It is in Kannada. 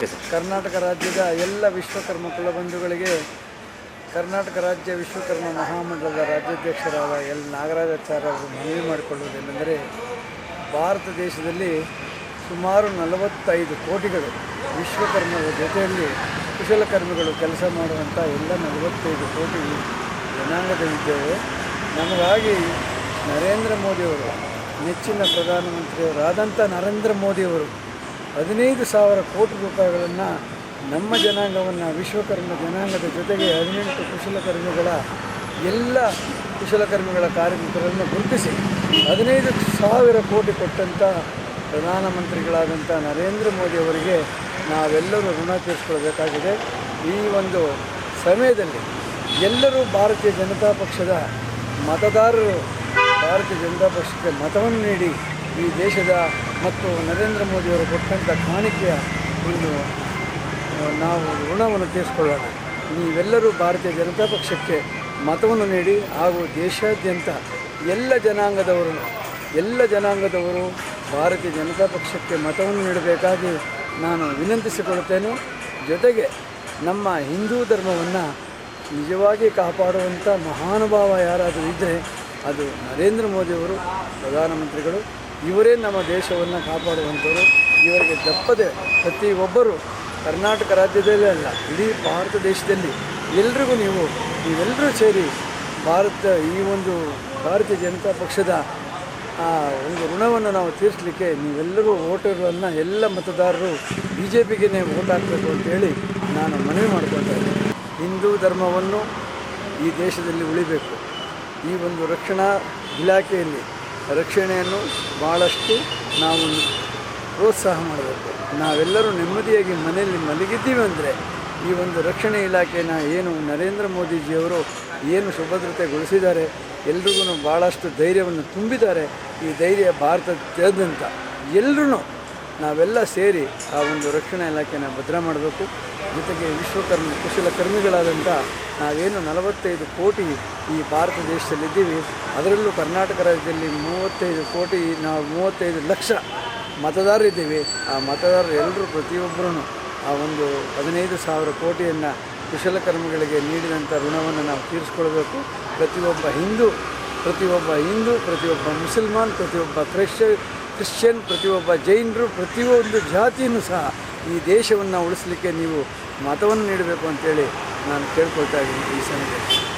ಕರ್ನಾಟಕ ರಾಜ್ಯದ ಎಲ್ಲ ವಿಶ್ವಕರ್ಮ ಕುಲಬಂಧುಗಳಿಗೆ ಕರ್ನಾಟಕ ರಾಜ್ಯ ವಿಶ್ವಕರ್ಮ ಮಹಾಮಂಡಲದ ರಾಜ್ಯಾಧ್ಯಕ್ಷರಾದ ಎಲ್ ನಾಗರಾಜಾಚಾರ್ಯರು ಮನವಿ ಮಾಡಿಕೊಳ್ಳುವುದೇನೆಂದರೆ ಭಾರತ ದೇಶದಲ್ಲಿ ಸುಮಾರು ನಲವತ್ತೈದು ಕೋಟಿಗಳು ವಿಶ್ವಕರ್ಮರ ಜೊತೆಯಲ್ಲಿ ಕುಶಲಕರ್ಮಿಗಳು ಕೆಲಸ ಮಾಡುವಂಥ ಎಲ್ಲ ನಲವತ್ತೈದು ಕೋಟಿ ಜನಾಂಗದಲ್ಲಿದ್ದೇವೆ ನಮಗಾಗಿ ನರೇಂದ್ರ ಮೋದಿಯವರು, ನೆಚ್ಚಿನ ಪ್ರಧಾನಮಂತ್ರಿಯವರಾದಂಥ ನರೇಂದ್ರ ಮೋದಿಯವರು ಹದಿನೈದು ಸಾವಿರ ಕೋಟಿ ರೂಪಾಯಿಗಳನ್ನು ನಮ್ಮ ಜನಾಂಗವನ್ನು, ವಿಶ್ವಕರ್ಮ ಜನಾಂಗದ ಜೊತೆಗೆ ಹದಿನೆಂಟು ಕುಶಲಕರ್ಮಿಗಳ ಎಲ್ಲ ಕುಶಲಕರ್ಮಿಗಳ ಕಾರ್ಯಕರ್ತರನ್ನು ಗುರುತಿಸಿ ಹದಿನೈದು ಸಾವಿರ ಕೋಟಿ ಕೊಟ್ಟಂಥ ಪ್ರಧಾನಮಂತ್ರಿಗಳಾದಂಥ ನರೇಂದ್ರ ಮೋದಿಯವರಿಗೆ ನಾವೆಲ್ಲರೂ ಋಣ ತೀರಿಸ್ಕೊಳ್ಬೇಕಾಗಿದೆ. ಈ ಒಂದು ಸಮಯದಲ್ಲಿ ಎಲ್ಲರೂ ಭಾರತೀಯ ಜನತಾ ಪಕ್ಷದ ಮತದಾರರು ಭಾರತೀಯ ಜನತಾ ಪಕ್ಷಕ್ಕೆ ಮತವನ್ನು ನೀಡಿ ಈ ದೇಶದ ಮತ್ತು ನರೇಂದ್ರ ಮೋದಿಯವರು ಕೊಟ್ಟಂಥ ಕಾಣಿಕೆಯ ಒಂದು ನಾವು ಋಣವನ್ನು ತೀರಿಸ್ಕೊಳ್ಳೋಣ. ನೀವೆಲ್ಲರೂ ಭಾರತೀಯ ಜನತಾ ಪಕ್ಷಕ್ಕೆ ಮತವನ್ನು ನೀಡಿ ಹಾಗೂ ದೇಶಾದ್ಯಂತ ಎಲ್ಲ ಜನಾಂಗದವರು ಎಲ್ಲ ಜನಾಂಗದವರು ಭಾರತೀಯ ಜನತಾ ಪಕ್ಷಕ್ಕೆ ಮತವನ್ನು ನೀಡಬೇಕಾಗಿ ನಾನು ವಿನಂತಿಸಿಕೊಳ್ಳುತ್ತೇನೆ. ಜೊತೆಗೆ ನಮ್ಮ ಹಿಂದೂ ಧರ್ಮವನ್ನು ನಿಜವಾಗಿ ಕಾಪಾಡುವಂಥ ಮಹಾನುಭಾವ ಯಾರಾದರೂ ಇದ್ದರೆ ಅದು ನರೇಂದ್ರ ಮೋದಿಯವರು, ಪ್ರಧಾನಮಂತ್ರಿಗಳು ಇವರೇ ನಮ್ಮ ದೇಶವನ್ನು ಕಾಪಾಡುವಂಥವರು. ಇವರಿಗೆ ತಪ್ಪದೆ ಪ್ರತಿಯೊಬ್ಬರು ಕರ್ನಾಟಕ ರಾಜ್ಯದಲ್ಲೇ ಅಲ್ಲ, ಇಡೀ ಭಾರತ ದೇಶದಲ್ಲಿ ಎಲ್ರಿಗೂ ನೀವು ನೀವೆಲ್ಲರೂ ಸೇರಿ ಭಾರತ, ಈ ಒಂದು ಭಾರತೀಯ ಜನತಾ ಪಕ್ಷದ, ಆ, ಒಂದು ಋಣವನ್ನು ನಾವು ತೀರಿಸಲಿಕ್ಕೆ ನೀವೆಲ್ಲರೂ ಓಟರ್ಗಳನ್ನು ಎಲ್ಲ ಮತದಾರರು ಬಿ ಜೆ ಪಿಗೆ ವೋಟ್ ಹಾಕಬೇಕು ಅಂತೇಳಿ ನಾನು ಮನವಿ ಮಾಡ್ಕೊಳ್ತಾ ಇದ್ದೀನಿ. ಹಿಂದೂ ಧರ್ಮವನ್ನು ಈ ದೇಶದಲ್ಲಿ ಉಳಿಬೇಕು. ಈ ಒಂದು ರಕ್ಷಣಾ ಇಲಾಖೆಯಲ್ಲಿ ರಕ್ಷಣೆಯನ್ನು ಭಾಳಷ್ಟು ನಾವು ಪ್ರೋತ್ಸಾಹ ಮಾಡಬೇಕು. ನಾವೆಲ್ಲರೂ ನೆಮ್ಮದಿಯಾಗಿ ಮನೆಯಲ್ಲಿ ಮಲಗಿದ್ದೀವಿ ಅಂದರೆ ಈ ಒಂದು ರಕ್ಷಣೆ ಇಲಾಖೆನ ಏನು ನರೇಂದ್ರ ಮೋದಿಜಿಯವರು ಏನು ಸುಭದ್ರತೆಗೊಳಿಸಿದ್ದಾರೆ, ಎಲ್ರಿಗೂ ಭಾಳಷ್ಟು ಧೈರ್ಯವನ್ನು ತುಂಬಿದ್ದಾರೆ, ಈ ಧೈರ್ಯ ಭಾರತದಾದ್ಯಂತ ಎಲ್ಲರೂ ನಾವೆಲ್ಲ ಸೇರಿ ಆ ಒಂದು ರಕ್ಷಣಾ ಇಲಾಖೆನ ಭದ್ರ ಮಾಡಬೇಕು. ಜೊತೆಗೆ ವಿಶ್ವಕರ್ಮ ಕುಶಲಕರ್ಮಿಗಳಾದಂಥ ನಾವೇನು ನಲವತ್ತೈದು ಕೋಟಿ ಈ ಭಾರತ ದೇಶದಲ್ಲಿದ್ದೀವಿ. ಅದರಲ್ಲೂ ಕರ್ನಾಟಕ ರಾಜ್ಯದಲ್ಲಿ ಮೂವತ್ತೈದು ಕೋಟಿ, ನಾವು ಮೂವತ್ತೈದು ಲಕ್ಷ ಮತದಾರರಿದ್ದೀವಿ ಆ ಮತದಾರರು ಎಲ್ಲರೂ ಪ್ರತಿಯೊಬ್ಬರೂ ಆ ಒಂದು ಹದಿನೈದು ಸಾವಿರ ಕೋಟಿಯನ್ನು ಕುಶಲಕರ್ಮಿಗಳಿಗೆ ನೀಡಿದಂಥ ಋಣವನ್ನು ನಾವು ತೀರಿಸ್ಕೊಳ್ಬೇಕು. ಪ್ರತಿಯೊಬ್ಬ ಹಿಂದೂ ಪ್ರತಿಯೊಬ್ಬ ಹಿಂದೂ, ಪ್ರತಿಯೊಬ್ಬ ಮುಸಲ್ಮಾನ್, ಪ್ರತಿಯೊಬ್ಬ ಕ್ರಿಶ್ಚ ಕ್ರಿಶ್ಚಿಯನ್ ಪ್ರತಿಯೊಬ್ಬ ಜೈನರು ಪ್ರತಿಯೊಂದು ಜಾತಿಯೂ ಸಹ ಈ ದೇಶವನ್ನು ಉಳಿಸಲಿಕ್ಕೆ ನೀವು ಮತವನ್ನು ನೀಡಬೇಕು ಅಂತೇಳಿ ನಾನು ಕೇಳ್ಕೊಳ್ತಾ ಇದ್ದೀನಿ ಈ ಸಮಯದಲ್ಲಿ